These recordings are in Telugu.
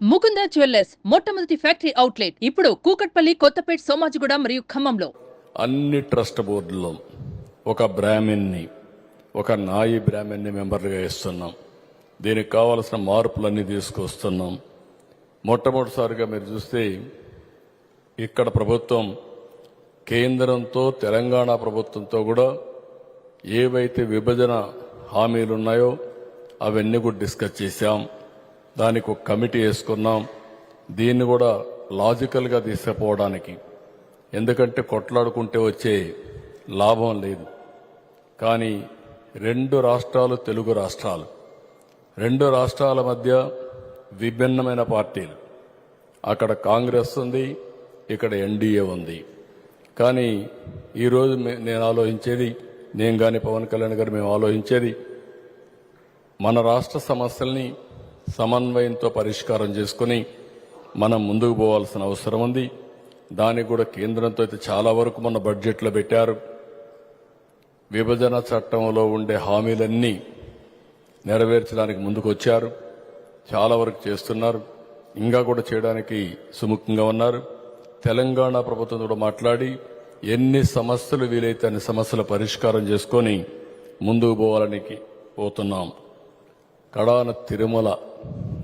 ముకుంద జ్యువెల్లర్స్ మొట్టమొదటి ఫ్యాక్టరీ అవుట్లెట్. ఇప్పుడు కూకట్పల్లి కొత్తపేట సోమాజిగూడ మరియు ఖమ్మంలో. అన్ని ట్రస్ట్ బోర్డులో ఒక బ్రాహ్మిన్ని ఒక నాయి బ్రాహ్మిన్ని మెంబర్లుగా ఇస్తున్నాం దీనికి కావలసిన మార్పులన్నీ తీసుకొస్తున్నాం. మొట్టమొదటిసారిగా మీరు చూస్తే ఇక్కడ ప్రభుత్వం కేంద్రంతో తెలంగాణ ప్రభుత్వంతో కూడా ఏవైతే విభజన హామీలు ఉన్నాయో అవన్నీ కూడా డిస్కస్ చేశాం. దానికి ఒక కమిటీ వేసుకున్నాం. దీన్ని కూడా లాజికల్గా తీసుకుపోవడానికి. ఎందుకంటే కొట్లాడుకుంటే వచ్చే లాభం లేదు. కానీ రెండు రాష్ట్రాలు తెలుగు రాష్ట్రాలు. రెండు రాష్ట్రాల మధ్య విభిన్నమైన పార్టీలు. అక్కడ కాంగ్రెస్ ఉంది ఇక్కడ ఎన్డీఏ ఉంది. కానీ ఈరోజు నేను ఆలోచించేది నేను కానీ పవన్ కళ్యాణ్ గారు మేము ఆలోచించేది మన రాష్ట్ర సమస్యల్ని సమన్వయంతో పరిష్కారం చేసుకుని మనం ముందుకు పోవాల్సిన అవసరం ఉంది. దానికి కూడా కేంద్రంతో అయితే చాలా వరకు మన బడ్జెట్లో పెట్టారు. విభజన చట్టంలో ఉండే హామీలన్నీ నెరవేర్చడానికి ముందుకు వచ్చారు చాలా వరకు చేస్తున్నారు. ఇంకా కూడా చేయడానికి సుముఖంగా ఉన్నారు. తెలంగాణ ప్రభుత్వం కూడా మాట్లాడి ఎన్ని సమస్యలు వీలైతే అన్ని సమస్యల పరిష్కారం చేసుకొని ముందుకు పోవాలని పోతున్నాం. కడాన తిరుమల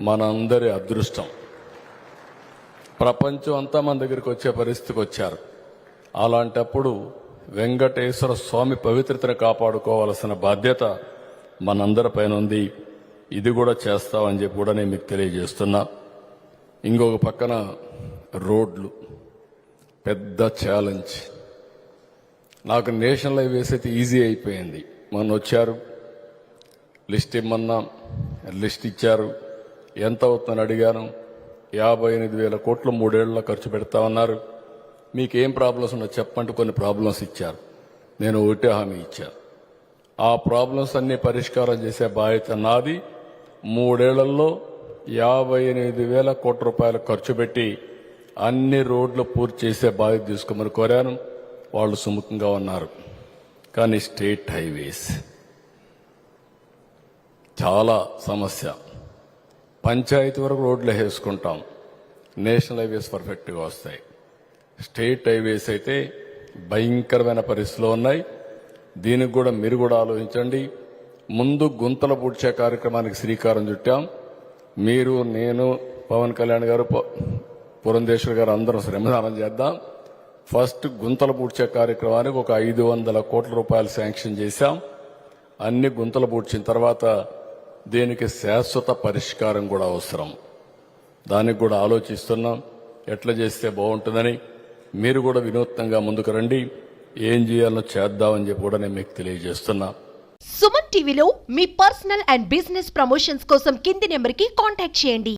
మనందరి అదృష్టం. ప్రపంచం అంతా మన దగ్గరికి వచ్చే పరిస్థితికి వచ్చారు. అలాంటప్పుడు వెంకటేశ్వర స్వామి పవిత్రతను కాపాడుకోవాల్సిన బాధ్యత మనందరిపైన ఉంది. ఇది కూడా చేస్తామని చెప్పి కూడా నేను మీకు తెలియజేస్తున్నా. ఇంకొక పక్కన రోడ్లు. పెద్ద ఛాలెంజ్ నాకు నేషనల్ హైవేస్ అయితే ఈజీ అయిపోయింది. మొన్న వచ్చారు. లిస్ట్ ఇమ్మన్నా. లిస్ట్ ఇచ్చారు. ఎంత అవుతుందని అడిగాను. యాభై ఎనిమిది వేల కోట్లు మూడేళ్ళలో ఖర్చు పెడతామన్నారు మీకు ఏం ప్రాబ్లమ్స్ ఉన్నా చెప్పండి కొన్ని ప్రాబ్లమ్స్ ఇచ్చారు. నేను ఒకటే హామీ ఇచ్చాను ఆ ప్రాబ్లమ్స్ అన్ని పరిష్కారం చేసే బాధ్యత నాది. మూడేళ్ళలో యాభై ఎనిమిది వేల కోట్ల రూపాయలు ఖర్చు పెట్టి అన్ని రోడ్లు పూర్తి చేసే బాధ్యత తీసుకోమని కోరాను. వాళ్ళు సుముఖంగా ఉన్నారు. కానీ స్టేట్ హైవేస్ చాలా సమస్య. పంచాయతీ వరకు రోడ్లు వేసుకుంటాం. నేషనల్ హైవేస్ పర్ఫెక్ట్గా వస్తాయి. స్టేట్ హైవేస్ అయితే భయంకరమైన పరిస్థితులు ఉన్నాయి. దీనికి కూడా మీరు కూడా ఆలోచించండి. ముందు గుంతలు పూడ్చే కార్యక్రమానికి శ్రీకారం చుట్టాం. మీరు నేను పవన్ కళ్యాణ్ గారు పురంధేశ్వర్ గారు అందరం శ్రమదానం చేద్దాం. ఫస్ట్ గుంతలు పూడ్చే కార్యక్రమానికి ఒక ఐదు వందల కోట్ల రూపాయలు శాంక్షన్ చేశాం. అన్ని గుంతలు పూడ్చిన తర్వాత దీనికి శాశ్వత పరిష్కారం కూడా అవసరం? దానికి కూడా ఆలోచిస్తున్నాం. ఎట్లా చేస్తే బాగుంటుందని మీరు కూడా వినూత్నంగా ముందుకు రండి. ఏం చేయాలో చేద్దామని చెప్పి కూడా నేను మీకు తెలియజేస్తున్నా. సుమన్ టీవీలో మీ పర్సనల్ అండ్ బిజినెస్ ప్రమోషన్స్ కోసం కింది నెంబర్కి కాంటాక్ట్ చేయండి.